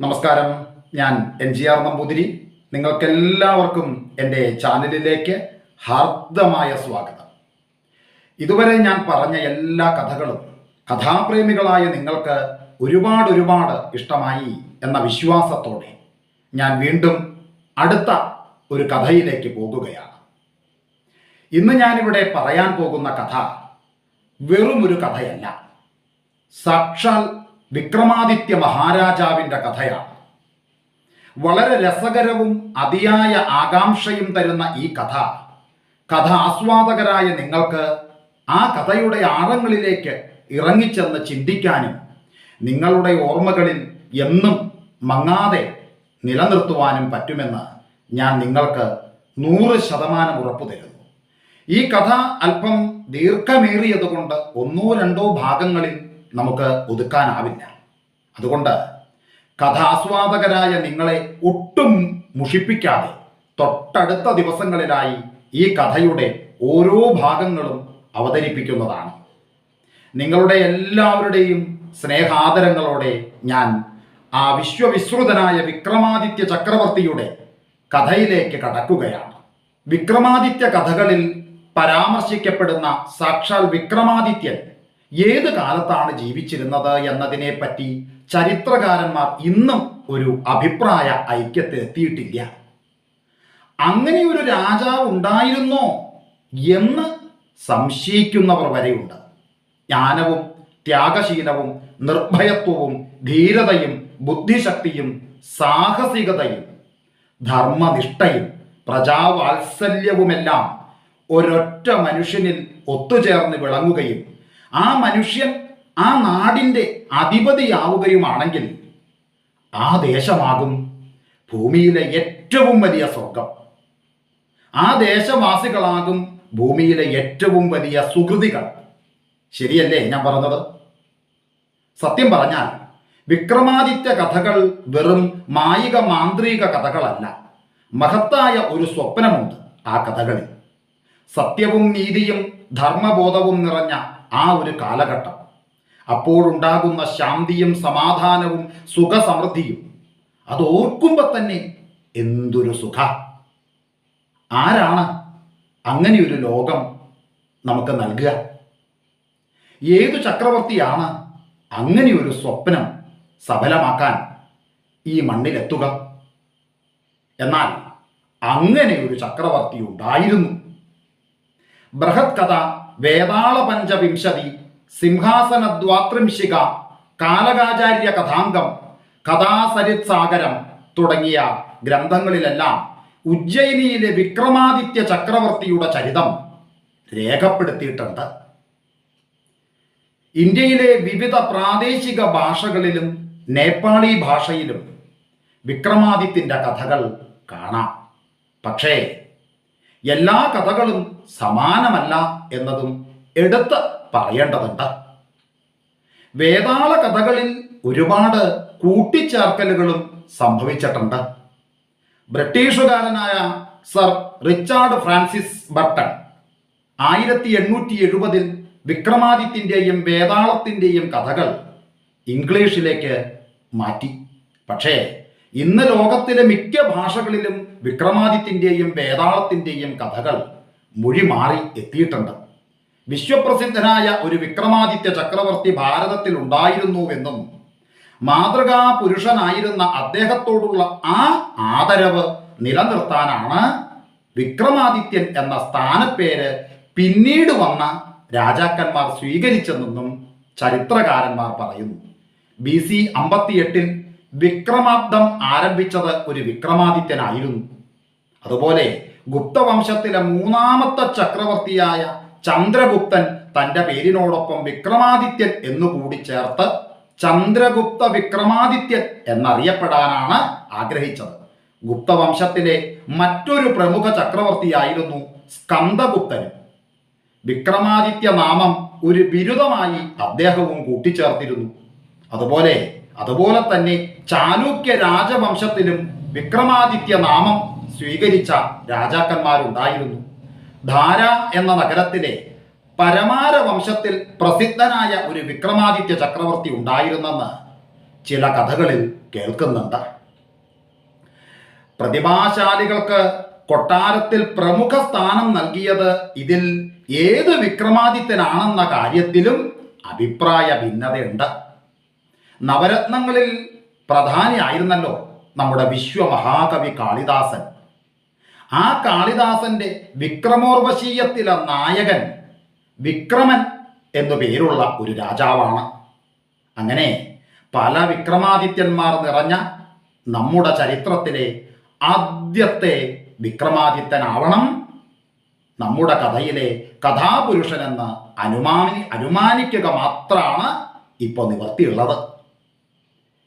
നമസ്കാരം. ഞാൻ N G R Namboothiri. നിങ്ങൾക്കെല്ലാവർക്കും എന്റെ ചാനലിലേക്ക് ഹാർദമായ സ്വാഗതം. ഇതുവരെ ഞാൻ പറഞ്ഞ എല്ലാ കഥകളും കഥാപ്രേമികളായ നിങ്ങൾക്ക് ഒരുപാട് ഒരുപാട് ഇഷ്ടമായി എന്ന വിശ്വാസത്തോടെ ഞാൻ വീണ്ടും അടുത്ത ഒരു കഥയിലേക്ക് പോകുകയാണ്. ഇന്ന് ഞാനിവിടെ പറയാൻ പോകുന്ന കഥ വെറുമൊരു കഥയല്ല. സാക്ഷാൽ വിക്രമാദിത്യ മഹാരാജാവിന്റെ കഥയാണ്. വളരെ രസകരവും അതിയായ ആകാംക്ഷയും തരുന്ന ഈ കഥ. കഥ ആസ്വാദകരായ നിങ്ങൾക്ക് ആ കഥയുടെ ആഴങ്ങളിലേക്ക് ഇറങ്ങിച്ചെന്ന് ചിന്തിക്കാനും നിങ്ങളുടെ ഓർമ്മകളിൽ എന്നും മങ്ങാതെ നിലനിർത്തുവാനും പറ്റുമെന്ന് ഞാൻ നിങ്ങൾക്ക് നൂറ് ശതമാനം ഉറപ്പു തരുന്നു. ഈ കഥ അല്പം ദീർഘമേറിയതുകൊണ്ട് ഒന്നോ രണ്ടോ ഭാഗങ്ങളിൽ നമുക്ക് ഒതുക്കാനാവില്ല. അതുകൊണ്ട് കഥാസ്വാദകരായ നിങ്ങളെ ഒട്ടും മുഷിപ്പിക്കാതെ തൊട്ടടുത്ത ദിവസങ്ങളിലായി ഈ കഥയുടെ ഓരോ ഭാഗങ്ങളും അവതരിപ്പിക്കുന്നതാണ്. നിങ്ങളുടെ എല്ലാവരുടെയും സ്നേഹാദരങ്ങളോടെ ഞാൻ ആ വിശ്വവിശ്രുതനായ വിക്രമാദിത്യ ചക്രവർത്തിയുടെ കഥയിലേക്ക് കടക്കുകയാണ്. വിക്രമാദിത്യ കഥകളിൽ പരാമർശിക്കപ്പെടുന്ന സാക്ഷാൽ വിക്രമാദിത്യൻ ഏത് കാലത്താണ് ജീവിച്ചിരുന്നത് എന്നതിനെ പറ്റി ചരിത്രകാരന്മാർ ഇന്നും ഒരു അഭിപ്രായ ഐക്യത്തിൽ എത്തിയിട്ടില്ല. അങ്ങനെ ഒരു രാജാവ് ഉണ്ടായിരുന്നോ എന്ന് സംശയിക്കുന്നവർ വരെയുണ്ട്. ജ്ഞാനവും ത്യാഗശീലവും നിർഭയത്വവും ധീരതയും ബുദ്ധിശക്തിയും സാഹസികതയും ധർമ്മനിഷ്ഠയും പ്രജാവാത്സല്യവുമെല്ലാം ഒരൊറ്റ മനുഷ്യനിൽ ഒത്തുചേർന്ന് വിളങ്ങുകയും ആ മനുഷ്യൻ ആ നാടിന്റെ അധിപതിയാവുകയുമാണെങ്കിൽ ആ ദേശമാകും ഭൂമിയിലെ ഏറ്റവും വലിയ സ്വർഗം ആ ദേശവാസികളാകും ഭൂമിയിലെ ഏറ്റവും വലിയ സുഹൃതികൾ. ശരിയല്ലേ ഞാൻ പറഞ്ഞത്? സത്യം പറഞ്ഞാൽ വിക്രമാദിത്യ കഥകൾ വെറും മായിക മാന്ത്രിക കഥകളല്ല. മഹത്തായ ഒരു സ്വപ്നമുണ്ട് ആ കഥകളിൽ. സത്യവും നീതിയും ധർമ്മബോധവും നിറഞ്ഞ ആ ഒരു കാലഘട്ടം. അപ്പോഴുണ്ടാകുന്ന ശാന്തിയും സമാധാനവും സുഖസമൃദ്ധിയും അത് ഓർക്കുമ്പോൾ തന്നെ എന്തൊരു സുഖ. ആരാണ് അങ്ങനെയൊരു ലോകം നമുക്ക് നൽകുക? ഏതു ചക്രവർത്തിയാണ് അങ്ങനെയൊരു സ്വപ്നം സഫലമാക്കാൻ ഈ മണ്ണിലെത്തുക? എന്നാൽ അങ്ങനെ ഒരു ചക്രവർത്തി ഉണ്ടായിരുന്നു. ബൃഹത് കഥ വേതാള പഞ്ചവിംശതി സിംഹാസന ദ്വാത്രിംശിക കാലകാചാര്യ കഥാംഗം കഥാസരിത് സാഗരം തുടങ്ങിയ ഗ്രന്ഥങ്ങളിലെല്ലാം ഉജ്ജയിനിയിലെ വിക്രമാദിത്യ ചക്രവർത്തിയുടെ ചരിതം രേഖപ്പെടുത്തിയിട്ടുണ്ട്. ഇന്ത്യയിലെ വിവിധ പ്രാദേശിക ഭാഷകളിലും നേപ്പാളി ഭാഷയിലും വിക്രമാദിത്യന്റെ കഥകൾ കാണാം. പക്ഷേ എല്ലാ കഥകളും സമാനമല്ല എന്നതും എടുത്ത് പറയേണ്ടതുണ്ട്. വേതാള കഥകളിൽ ഒരുപാട് കൂട്ടിച്ചേർക്കലുകളും സംഭവിച്ചിട്ടുണ്ട്. ബ്രിട്ടീഷുകാരനായ സർ റിച്ചാർഡ് ഫ്രാൻസിസ് ബർട്ടൺ ആയിരത്തി എണ്ണൂറ്റി എഴുപതിൽ വിക്രമാദിത്യന്റെയും വേതാളത്തിന്റെയും കഥകൾ ഇംഗ്ലീഷിലേക്ക് മാറ്റി. പക്ഷേ ഇന്ന് ലോകത്തിലെ മിക്ക ഭാഷകളിലും വിക്രമാദിത്യന്റെയും വേതാളത്തിന്റെയും കഥകൾ മൊഴി മാറി എത്തിയിട്ടുണ്ട്. വിശ്വപ്രസിദ്ധനായ ഒരു വിക്രമാദിത്യ ചക്രവർത്തി ഭാരതത്തിൽ ഉണ്ടായിരുന്നുവെന്നും മാതൃകാ പുരുഷനായിരുന്ന അദ്ദേഹത്തോടുള്ള ആ ആദരവ് നിലനിർത്താനാണ് വിക്രമാദിത്യൻ എന്ന സ്ഥാനപ്പേര് പിന്നീട് വന്ന രാജാക്കന്മാർ സ്വീകരിച്ചതെന്നും ചരിത്രകാരന്മാർ പറയുന്നു. ബി സി അമ്പത്തിയെട്ടിൽ വിക്രമാബ്ദം ആരംഭിച്ചത് ഒരു വിക്രമാദിത്യനായിരുന്നു. അതുപോലെ ഗുപ്തവംശത്തിലെ മൂന്നാമത്തെ ചക്രവർത്തിയായ ചന്ദ്രഗുപ്തൻ തന്റെ പേരിനോടൊപ്പം വിക്രമാദിത്യൻ എന്നുകൂടി ചേർത്ത് ചന്ദ്രഗുപ്ത വിക്രമാദിത്യൻ എന്നറിയപ്പെടാനാണ് ആഗ്രഹിച്ചത്. ഗുപ്തവംശത്തിലെ മറ്റൊരു പ്രമുഖ ചക്രവർത്തിയായിരുന്നു സ്കന്ദഗുപ്തൻ. വിക്രമാദിത്യ നാമം ഒരു ബിരുദമായി അദ്ദേഹവും കൂട്ടിച്ചേർത്തിരുന്നു. അതുപോലെ അതുപോലെ തന്നെ ചാലൂക്യ രാജവംശത്തിലും വിക്രമാദിത്യ നാമം സ്വീകരിച്ച രാജാക്കന്മാരുണ്ടായിരുന്നു. ധാര എന്ന നഗരത്തിലെ പരമാര വംശത്തിൽ പ്രസിദ്ധനായ ഒരു വിക്രമാദിത്യ ചക്രവർത്തി ഉണ്ടായിരുന്നെന്ന് ചില കഥകളിൽ കേൾക്കുന്നുണ്ട്. പ്രതിഭാശാലികൾക്ക് കൊട്ടാരത്തിൽ പ്രമുഖ സ്ഥാനം നൽകിയത് ഇതിൽ ഏത് വിക്രമാദിത്യനാണെന്ന കാര്യത്തിലും അഭിപ്രായ ഭിന്നതയുണ്ട്. നവരത്നങ്ങളിൽ പ്രധാനിയായിരുന്നല്ലോ നമ്മുടെ വിശ്വമഹാകവി കാളിദാസൻ. ആ കാളിദാസന്റെ വിക്രമോർവശീയത്തിലെ നായകൻ വിക്രമൻ എന്നു പേരുള്ള ഒരു രാജാവാണ്. അങ്ങനെ പല വിക്രമാദിത്യന്മാർ നിറഞ്ഞ നമ്മുടെ ചരിത്രത്തിലെ ആദ്യത്തെ വിക്രമാദിത്യനാവണം നമ്മുടെ കഥയിലെ കഥാപുരുഷനെന്ന് അനുമാനി അനുമാനിക്കുക മാത്രമാണ് ഇപ്പോൾ നിവർത്തിയുള്ളത്.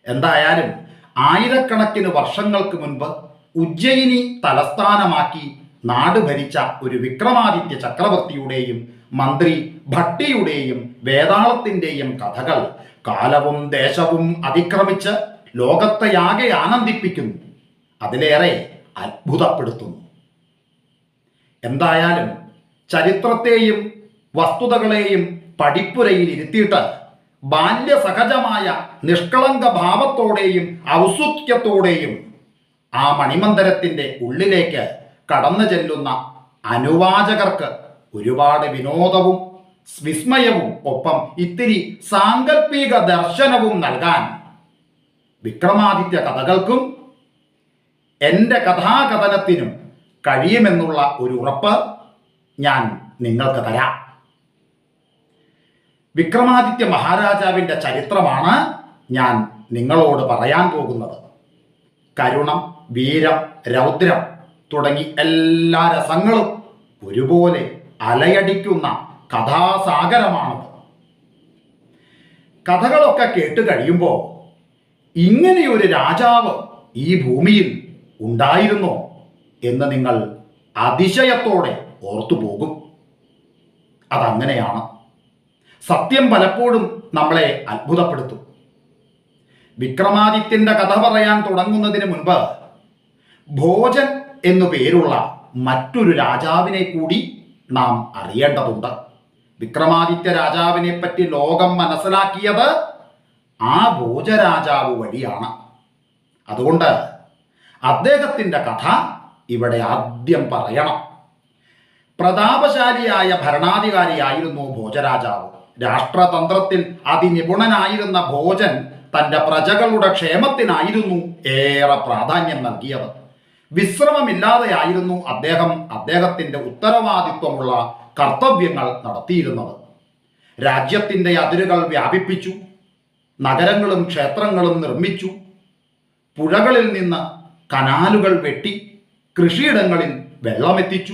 എന്തായാലും ആയിരക്കണക്കിന് വർഷങ്ങൾക്ക് മുൻപ് ഉജ്ജയിനി തലസ്ഥാനമാക്കി നാട് ഭരിച്ച ഒരു വിക്രമാദിത്യ ചക്രവർത്തിയുടെയും മന്ത്രി ഭട്ടിയുടെയും വേതാളത്തിന്റെയും കഥകൾ കാലവും ദേശവും അതിക്രമിച്ച് ലോകത്തെയാകെ ആനന്ദിപ്പിക്കുന്നു. അതിലേറെ അത്ഭുതപ്പെടുത്തുന്നു. എന്തായാലും ചരിത്രത്തെയും വസ്തുതകളെയും പടിപ്പുരയിൽ ഇരുത്തിയിട്ട് ബാല്യസഹജമായ നിഷ്കളങ്ക ഭാവത്തോടെയും ഔസുത്യത്തോടെയും ആ മണിമന്ദിരത്തിന്റെ ഉള്ളിലേക്ക് കടന്നു ചെല്ലുന്ന അനുവാചകർക്ക് ഒരുപാട് വിനോദവും വിസ്മയവും ഒപ്പം ഇത്തിരി സാങ്കല്പിക ദർശനവും നൽകാൻ വിക്രമാദിത്യ കഥകൾക്കും എന്റെ കഥാകഥനത്തിനും കഴിയുമെന്നുള്ള ഒരു ഉറപ്പ് ഞാൻ നിങ്ങൾക്ക് തരാം. വിക്രമാദിത്യ മഹാരാജാവിന്റെ ചരിത്രമാണ് ഞാൻ നിങ്ങളോട് പറയാൻ പോകുന്നത്. കരുണം വീരം രൗദ്രം തുടങ്ങി എല്ലാ രസങ്ങളും ഒരുപോലെ അലയടിക്കുന്ന കഥാസാഗരമാണത്. കഥകളൊക്കെ കേട്ട് കഴിയുമ്പോൾ ഇങ്ങനെയൊരു രാജാവ് ഈ ഭൂമിയിൽ ഉണ്ടായിരുന്നോ എന്ന് നിങ്ങൾ അതിശയത്തോടെ ഓർത്തു പോകും അതങ്ങനെയാണ്. സത്യം പലപ്പോഴും നമ്മളെ അത്ഭുതപ്പെടുത്തും. വിക്രമാദിത്യന്റെ കഥ പറയാൻ തുടങ്ങുന്നതിന് മുൻപ് ഭോജൻ എന്നു പേരുള്ള മറ്റൊരു രാജാവിനെ കൂടി നാം അറിയേണ്ടതുണ്ട്. വിക്രമാദിത്യ രാജാവിനെ പറ്റി ലോകം മനസ്സിലാക്കിയത് ആ ഭോജരാജാവ് വഴിയാണ്. അതുകൊണ്ട് അദ്ദേഹത്തിന്റെ കഥ ഇവിടെ ആദ്യം പറയണം. പ്രതാപശാലിയായ ഭരണാധികാരിയായിരുന്നു ഭോജരാജാവ്. രാഷ്ട്രതന്ത്രത്തിൽ അതിനിപുണനായിരുന്ന ഭോജൻ തന്റെ പ്രജകളുടെ ക്ഷേമത്തിനായിരുന്നു ഏറെ പ്രാധാന്യം നൽകിയത്. വിശ്രമമില്ലാതെയായിരുന്നു അദ്ദേഹം അദ്ദേഹത്തിന്റെ ഉത്തരവാദിത്വമുള്ള കർത്തവ്യങ്ങൾ നടത്തിയിരുന്നത്. രാജ്യത്തിന്റെ അതിരുകൾ വ്യാപിപ്പിച്ചു നഗരങ്ങളും ക്ഷേത്രങ്ങളും നിർമ്മിച്ചു പുഴകളിൽ നിന്ന് കനാലുകൾ വെട്ടി കൃഷിയിടങ്ങളിൽ വെള്ളമെത്തിച്ചു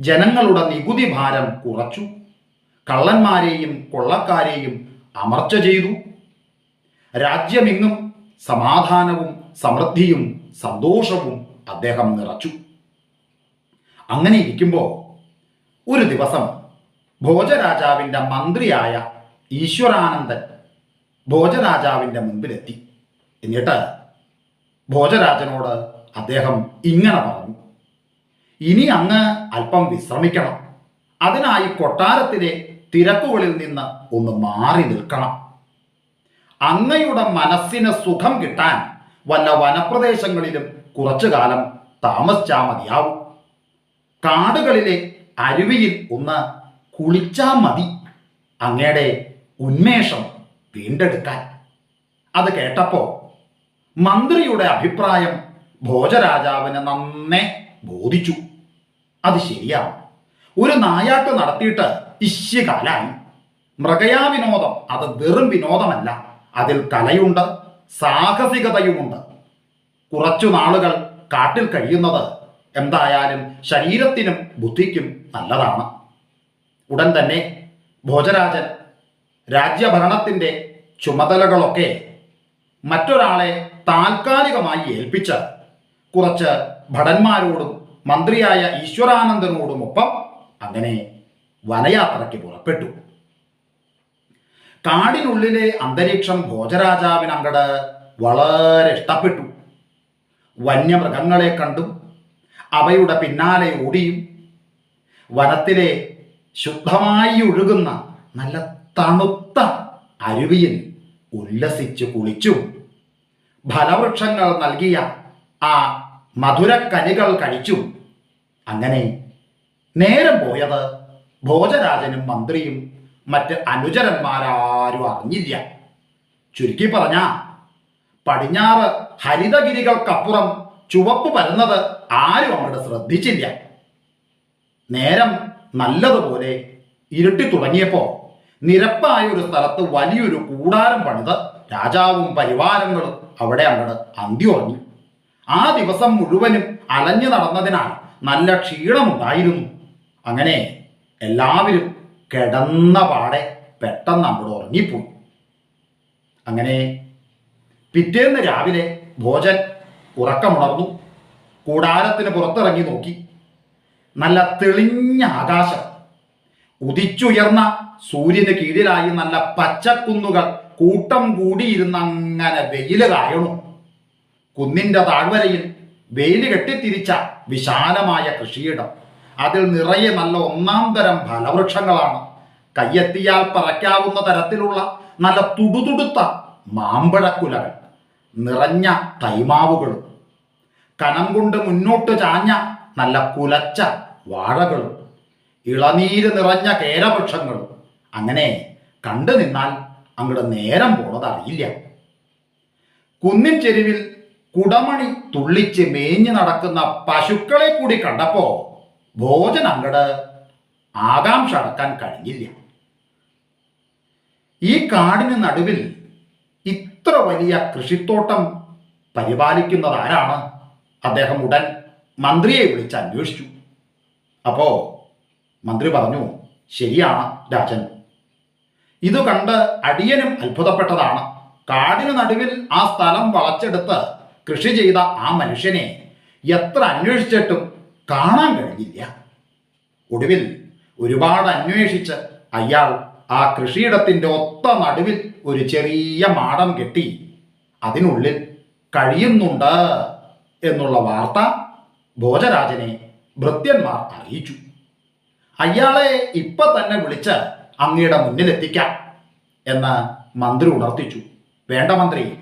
ജനങ്ങളുടെ നികുതി ഭാരം കുറച്ചു. കള്ളന്മാരെയും കൊള്ളക്കാരെയും അമർച്ച ചെയ്തു. രാജ്യമെങ്ങും സമാധാനവും സമൃദ്ധിയും സന്തോഷവും അദ്ദേഹം നിറച്ചു. അങ്ങനെ ഇരിക്കുമ്പോൾ ഒരു ദിവസം ഭോജരാജാവിന്റെ മന്ത്രിയായ ഈശ്വരാനന്ദൻ ഭോജരാജാവിന്റെ മുൻപിലെത്തി എന്നിട്ട് ഭോജരാജനോട് അദ്ദേഹം ഇങ്ങനെ പറഞ്ഞു. ഇനി അങ്ങ് അല്പം വിശ്രമിക്കണം. അതിനായി കൊട്ടാരത്തിലെ തിരക്കുകളിൽ നിന്ന് ഒന്ന് മാറി നിൽക്കണം. അങ്ങയുടെ മനസ്സിന് സുഖം കിട്ടാൻ വല്ല വനപ്രദേശങ്ങളിലും കുറച്ചു കാലം താമസിച്ചാ മതിയാവും. കാടുകളിലെ അരുവിയിൽ ഒന്ന് കുളിച്ചാ മതി. അങ്ങയുടെ ഉന്മേഷം വീണ്ടെടുക്കാൻ. അത് കേട്ടപ്പോൾ മന്ത്രിയുടെ അഭിപ്രായം ഭോജരാജാവിന് നന്നേ ബോധിച്ചു. അത് ശരിയാണ്. ഒരു നായാട്ട് നടത്തിയിട്ട് ഇശ്യകാലായി മൃഗയാവിനോദം അത് വെറും വിനോദമല്ല. അതിൽ കലയുണ്ട് സാഹസികതയുമുണ്ട്. കുറച്ചു നാളുകൾ കാട്ടിൽ കഴിയുന്നത് എന്തായാലും ശരീരത്തിനും ബുദ്ധിക്കും നല്ലതാണ്. ഉടൻ തന്നെ ഭോജരാജൻ രാജ്യഭരണത്തിന്റെ ചുമതലകളൊക്കെ മറ്റൊരാളെ താൽക്കാലികമായി ഏൽപ്പിച്ച് കുറച്ച് ഭടന്മാരോടും മന്ത്രിയായ ഈശ്വരാനന്ദനോടുമൊപ്പം അങ്ങനെ വനയാത്രയ്ക്ക് പുറപ്പെട്ടു. കാടിനുള്ളിലെ അന്തരീക്ഷം ഭോജരാജാവിനങ്കട് വളരെ ഇഷ്ടപ്പെട്ടു. വന്യമൃഗങ്ങളെ കണ്ടും അവയുടെ പിന്നാലെ ഓടിയും വനത്തിലെ ശുദ്ധമായി ഒഴുകുന്ന നല്ല തണുത്ത അരുവിയിൽ ഉല്ലസിച്ചു കുളിച്ചു ഫലവൃക്ഷങ്ങൾ നൽകിയ ആ മധുരക്കനികൾ കഴിച്ചു അങ്ങനെ നേരം പോയത് ഭോജരാജനും മന്ത്രിയും മറ്റ് അനുചരന്മാരാരും അറിഞ്ഞില്ല. ചുരുക്കി പറഞ്ഞ പടിഞ്ഞാറ് ഹരിതഗിരികൾക്കപ്പുറം ചുവപ്പ് വരുന്നത് ആരും അങ്ങോട്ട് ശ്രദ്ധിച്ചില്ല. നേരം നല്ലതുപോലെ ഇരുട്ടി തുടങ്ങിയപ്പോ നിരപ്പായ ഒരു സ്ഥലത്ത് വലിയൊരു കൂടാരം പണിത് രാജാവും പരിവാരങ്ങളും അവിടെ അങ്ങോട്ട് അന്തി ഉറങ്ങി ആ ദിവസം മുഴുവനും അലഞ്ഞു നടന്നതിനാൽ നല്ല ക്ഷീണമുണ്ടായിരുന്നു. അങ്ങനെ എല്ലാവരും കിടന്ന പാടെ പെട്ടെന്ന് അങ്ങോട്ട് ഉറങ്ങിപ്പോയി. അങ്ങനെ പിറ്റേന്ന് രാവിലെ ഭോജൻ ഉറക്കമുണർന്നു. കൂടാരത്തിന് പുറത്തിറങ്ങി നോക്കി. നല്ല തെളിഞ്ഞ ആകാശം. ഉദിച്ചുയർന്ന സൂര്യന് കീഴിലായി നല്ല പച്ചക്കുന്നുകൾ കൂട്ടം കൂടിയിരുന്ന് അങ്ങനെ വെയിൽ കായണു. കുന്നിന്റെ താഴ്വരയിൽ വെയിൽ കെട്ടിത്തിരിച്ച വിശാലമായ കൃഷിയിടം. അതിൽ നിറയെ നല്ല ഒന്നാം തരം ഫലവൃക്ഷങ്ങളാണ്. കയ്യെത്തിയാൽ പറയ്ക്കാവുന്ന തരത്തിലുള്ള നല്ല തുടുതുടുത്ത മാമ്പഴക്കുലകൾ നിറഞ്ഞ തൈമാവുകളും കനം കൊണ്ട് മുന്നോട്ട് ചാഞ്ഞ നല്ല കുലച്ച വാഴകളും ഇളനീര് നിറഞ്ഞ കേരവൃക്ഷങ്ങളും അങ്ങനെ കണ്ടു നിന്നാൽ അങ്ങോട്ട് നേരം പോണതറിയില്ല കുന്നിൻ ചെരുവിൽ കുടമണി തുള്ളിച്ച് മേഞ്ഞു നടക്കുന്ന പശുക്കളെ കൂടി കണ്ടപ്പോ ഭോജൻ അങ്ങട് ആകാംക്ഷ അടക്കാൻ കഴിഞ്ഞില്ല. ഈ കാടിന് നടുവിൽ ഇത്ര വലിയ കൃഷിത്തോട്ടം പരിപാലിക്കുന്നത് ആരാണ്? അദ്ദേഹം ഉടൻ മന്ത്രിയെ വിളിച്ച് അന്വേഷിച്ചു. അപ്പോ മന്ത്രി പറഞ്ഞു ശരിയാണ് രാജൻ. ഇത് കണ്ട് അടിയനും അത്ഭുതപ്പെട്ടതാണ്. കാടിന് നടുവിൽ ആ സ്ഥലം വളച്ചെടുത്ത് കൃഷി ചെയ്ത ആ മനുഷ്യനെ എത്ര അന്വേഷിച്ചിട്ടും കാണാൻ കഴിഞ്ഞില്ല. ഒടുവിൽ ഒരുപാട് അന്വേഷിച്ച് അയാൾ ആ കൃഷിയിടത്തിന്റെ ഒത്ത നടുവിൽ ഒരു ചെറിയ മാടം കെട്ടി അതിനുള്ളിൽ കഴിയുന്നുണ്ട് എന്നുള്ള വാർത്ത ഭോജരാജനെ ഭൃത്യന്മാർ അറിയിച്ചു. അയാളെ ഇപ്പൊ തന്നെ വിളിച്ച് അങ്ങയുടെ മുന്നിലെത്തിക്കാം എന്ന് മന്ത്രി ഉണർത്തിച്ചു. വേണ്ട മന്ത്രി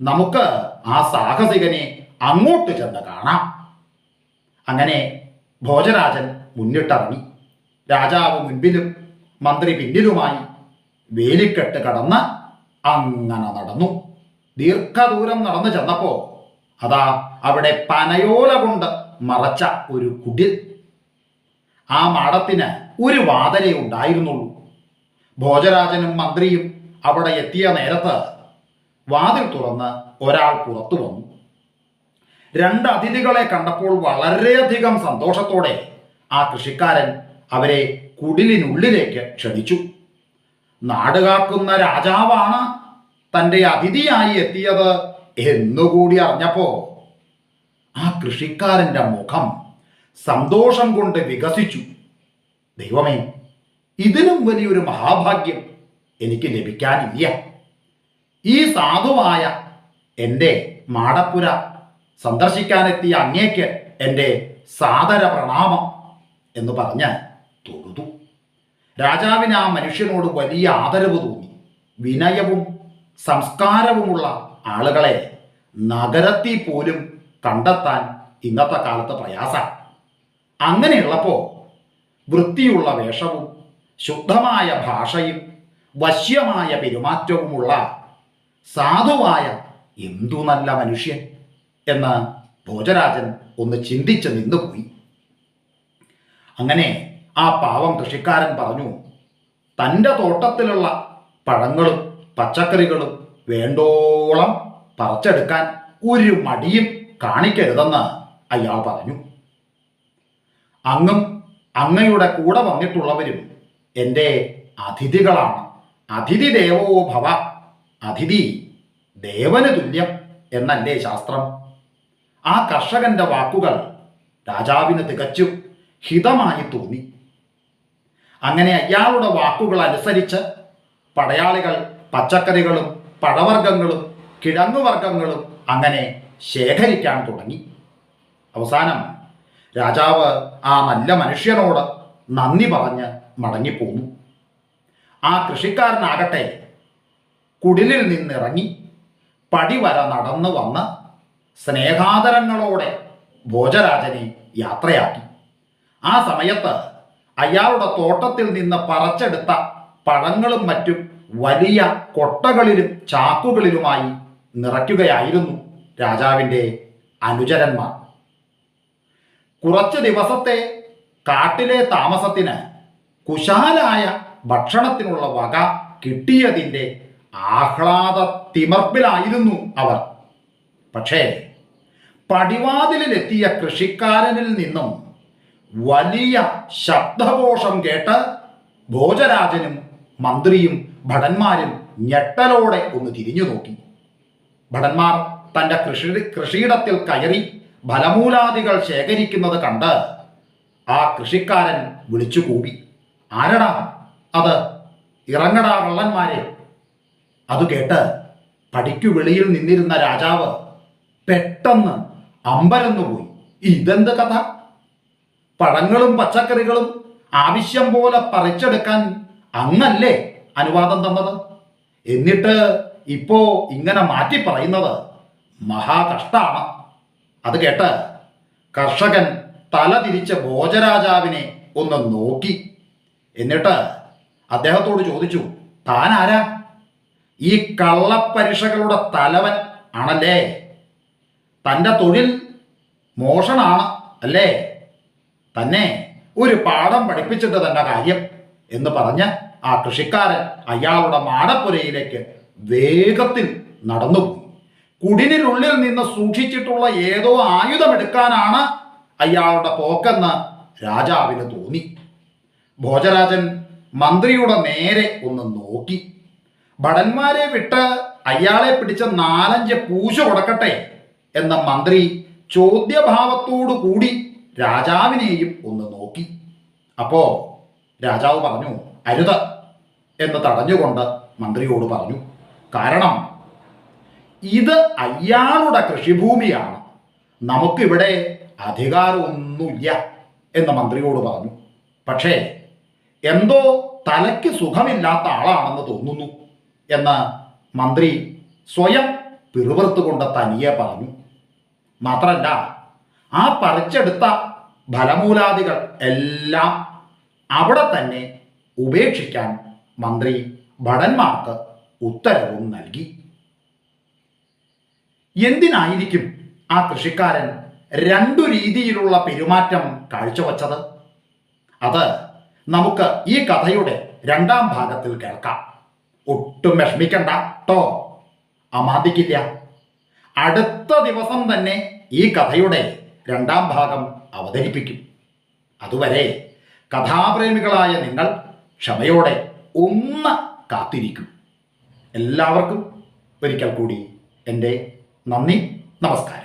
നമുക്ക് ആ സാഹസികനെ അങ്ങോട്ട് ചെന്ന് കാണാം. അങ്ങനെ ഭോജരാജൻ മുന്നിട്ടിറങ്ങി. രാജാവ് മുൻപിലും മന്ത്രി പിന്നിലുമായി വേലിക്കെട്ട് കടന്ന് അങ്ങനെ നടന്നു. ദീർഘദൂരം നടന്നു ചെന്നപ്പോ അതാ അവിടെ പനയോല കൊണ്ട് മറച്ച ഒരു കുടിൽ. ആ മാടത്തിന് ഒരു വാതലേ ഉണ്ടായിരുന്നുള്ളൂ. ഭോജരാജനും മന്ത്രിയും അവിടെ എത്തിയ നേരത്ത് വാതിൽ തുറന്ന് ഒരാൾ പുറത്തു വന്നു. രണ്ട് അതിഥികളെ കണ്ടപ്പോൾ വളരെയധികം സന്തോഷത്തോടെ ആ കൃഷിക്കാരൻ അവരെ കുടിലിനുള്ളിലേക്ക് ക്ഷണിച്ചു. നാടുകാക്കുന്ന രാജാവാണ് തന്റെ അതിഥിയായി എത്തിയത് എന്നുകൂടി അറിഞ്ഞപ്പോ ആ കൃഷിക്കാരന്റെ മുഖം സന്തോഷം കൊണ്ട് വികസിച്ചു. ദൈവമേ ഇതിലും വലിയൊരു മഹാഭാഗ്യം എനിക്ക് ലഭിക്കാനില്ല. ഈ സാധുവായ എന്റെ മാടപ്പുര സന്ദർശിക്കാനെത്തിയ അങ്ങേക്ക് എന്റെ സാദര പ്രണാമം എന്ന് പറഞ്ഞ് തൊഴുതു. രാജാവിന് ആ മനുഷ്യനോട് വലിയ ആദരവ് തോന്നി. വിനയവും സംസ്കാരവുമുള്ള ആളുകളെ നഗരത്തിൽ പോലും കണ്ടെത്താൻ ഇന്നത്തെ കാലത്ത് പ്രയാസം അങ്ങനെയുള്ളപ്പോൾ വൃത്തിയുള്ള വേഷവും ശുദ്ധമായ ഭാഷയും വശ്യമായ പെരുമാറ്റവുമുള്ള സാധുവായ എന്തു നല്ല മനുഷ്യൻ? എന്ന് ഭോജരാജൻ ഒന്ന് ചിന്തിച്ച് നിന്നുപോയി. അങ്ങനെ ആ പാവം കൃഷിക്കാരൻ പറഞ്ഞു തന്റെ തോട്ടത്തിലുള്ള പഴങ്ങളും പച്ചക്കറികളും വേണ്ടോളം പറിച്ചെടുക്കാൻ ഒരു മടിയും കാണിക്കരുതെന്ന് അയാൾ പറഞ്ഞു. അങ്ങും അങ്ങയുടെ കൂടെ വന്നിട്ടുള്ളവരും എന്റെ അതിഥികളാണ്. അതിഥി ദേവോ ഭവ അതിഥി ദേവന് തുല്യം എന്നല്ലേ ശാസ്ത്രം? ആ കർഷകന്റെ വാക്കുകൾ രാജാവിന് തികച്ചും ഹിതമായി തോന്നി. അങ്ങനെ അയാളുടെ വാക്കുകൾ അനുസരിച്ച് പടയാളികൾ പച്ചക്കറികളും പഴവർഗങ്ങളും കിഴങ്ങുവർഗങ്ങളും അങ്ങനെ ശേഖരിക്കാൻ തുടങ്ങി. അവസാനം രാജാവ് ആ നല്ല മനുഷ്യനോട് നന്ദി പറഞ്ഞ് മടങ്ങിപ്പോന്നു. ആ കൃഷിക്കാരനാകട്ടെ കുടിലിൽ നിന്നിറങ്ങി പടിവര നടന്നു വന്ന് സ്നേഹാദരങ്ങളോടെ ഭോജരാജനെ യാത്രയാക്കി. ആ സമയത്ത് അയാളുടെ തോട്ടത്തിൽ നിന്ന് പറച്ചെടുത്ത പഴങ്ങളും മറ്റും വലിയ കൊട്ടകളിലും ചാക്കുകളിലുമായി നിറയ്ക്കുകയായിരുന്നു രാജാവിന്റെ അനുചരന്മാർ. കുറച്ച് ദിവസത്തെ കാട്ടിലെ താമസത്തിന് കുശാലായ ഭക്ഷണത്തിനുള്ള വക കിട്ടിയതിന്റെ ആഹ്ലാദ തിമർപ്പിലായിരുന്നു അവർ. പക്ഷേ പടിവാതിലിലെത്തിയ കൃഷിക്കാരനിൽ നിന്നും വലിയ ശബ്ദഘോഷം കേട്ട് ഭോജരാജനും മന്ത്രിയും ഭടന്മാരും ഞെട്ടലോടെ ഒന്ന് തിരിഞ്ഞു നോക്കി. ഭടന്മാർ തന്റെ കൃഷി കൃഷിയിടത്തിൽ കയറി ഫലമൂലാദികൾ ശേഖരിക്കുന്നത് കണ്ട് ആ കൃഷിക്കാരൻ വിളിച്ചു കൂവി. ആരടാ? അത് ഇറങ്ങടാ കള്ളന്മാരെ. അത് കേട്ട് പടിക്കു വെളിയിൽ നിന്നിരുന്ന രാജാവ് പെട്ടെന്ന് അമ്പരന്നു പോയി ഇതെന്ത് കഥ? പഴങ്ങളും പച്ചക്കറികളും ആവശ്യം പോലെ പറിച്ചെടുക്കാൻ അങ്ങല്ലേ അനുവാദം തന്നത്? എന്നിട്ട് ഇപ്പോ ഇങ്ങനെ മാറ്റി പറയുന്നത് മഹാകഷ്ടാണ്. അത് കേട്ട് കർഷകൻ തല തിരിച്ച് ഭോജരാജാവിനെ ഒന്ന് നോക്കി. എന്നിട്ട് അദ്ദേഹത്തോട് ചോദിച്ചു താൻ ആരാ ഈ കള്ളപ്പരിഷകളുടെ തലവൻ ആണല്ലേ? തന്റെ തൊഴിൽ മോഷണാണ് അല്ലേ? തന്നെ ഒരു പാഠം പഠിപ്പിച്ചിട്ട് തന്നെ കാര്യം എന്ന് പറഞ്ഞ് ആ കൃഷിക്കാരൻ അയാളുടെ മാടപ്പുരയിലേക്ക് വേഗത്തിൽ നടന്നു കുടിലിനുള്ളിൽ നിന്ന് സൂക്ഷിച്ചിട്ടുള്ള ഏതോ ആയുധമെടുക്കാനാണ് അയാളുടെ പോക്കെന്ന് രാജാവിന് തോന്നി. ഭോജരാജൻ മന്ത്രിയുടെ നേരെ ഒന്ന് നോക്കി. ഭടന്മാരെ വിട്ട് അയാളെ പിടിച്ച നാലഞ്ച് പൂശ കൊടുക്കട്ടെ എന്ന മന്ത്രി ചോദ്യഭാവത്തോടു കൂടി രാജാവിനെയും ഒന്ന് നോക്കി. അപ്പോ രാജാവ് പറഞ്ഞു അരുത് എന്ന് തടഞ്ഞുകൊണ്ട് മന്ത്രിയോട് പറഞ്ഞു. കാരണം ഇത് അയാളുടെ കൃഷിഭൂമിയാണ്. നമുക്കിവിടെ അധികാരമൊന്നുമില്ല എന്ന് മന്ത്രിയോട് പറഞ്ഞു. പക്ഷേ എന്തോ തലയ്ക്ക് സുഖമില്ലാത്ത ആളാണെന്ന് തോന്നുന്നു എന്ന് മന്ത്രി സ്വയം പിറുപുറത്തുകൊണ്ട് തനിയെ പറഞ്ഞു. മാത്രല്ല ആ പറിച്ചെടുത്ത ഫലമൂലാദികൾ എല്ലാം അവിടെ തന്നെ ഉപേക്ഷിക്കാൻ മന്ത്രി ഭടന്മാർക്ക് ഉത്തരവും നൽകി. എന്തിനായിരിക്കും ആ കൃഷിക്കാരൻ രണ്ടു രീതിയിലുള്ള പെരുമാറ്റം കാഴ്ചവച്ചത്? അത് നമുക്ക് ഈ കഥയുടെ രണ്ടാം ഭാഗത്തിൽ കേൾക്കാം. ഒട്ടും വിഷമിക്കണ്ട ട്ടോ. അമാദിക്കില്ല അടുത്ത ദിവസം തന്നെ ഈ കഥയുടെ രണ്ടാം ഭാഗം അവതരിപ്പിക്കും. അതുവരെ കഥാപ്രേമികളായ നിങ്ങൾ ക്ഷമയോടെ ഒന്ന് കാത്തിരിക്കും. എല്ലാവർക്കും ഒരിക്കൽ കൂടി എന്റെ നന്ദി നമസ്കാരം.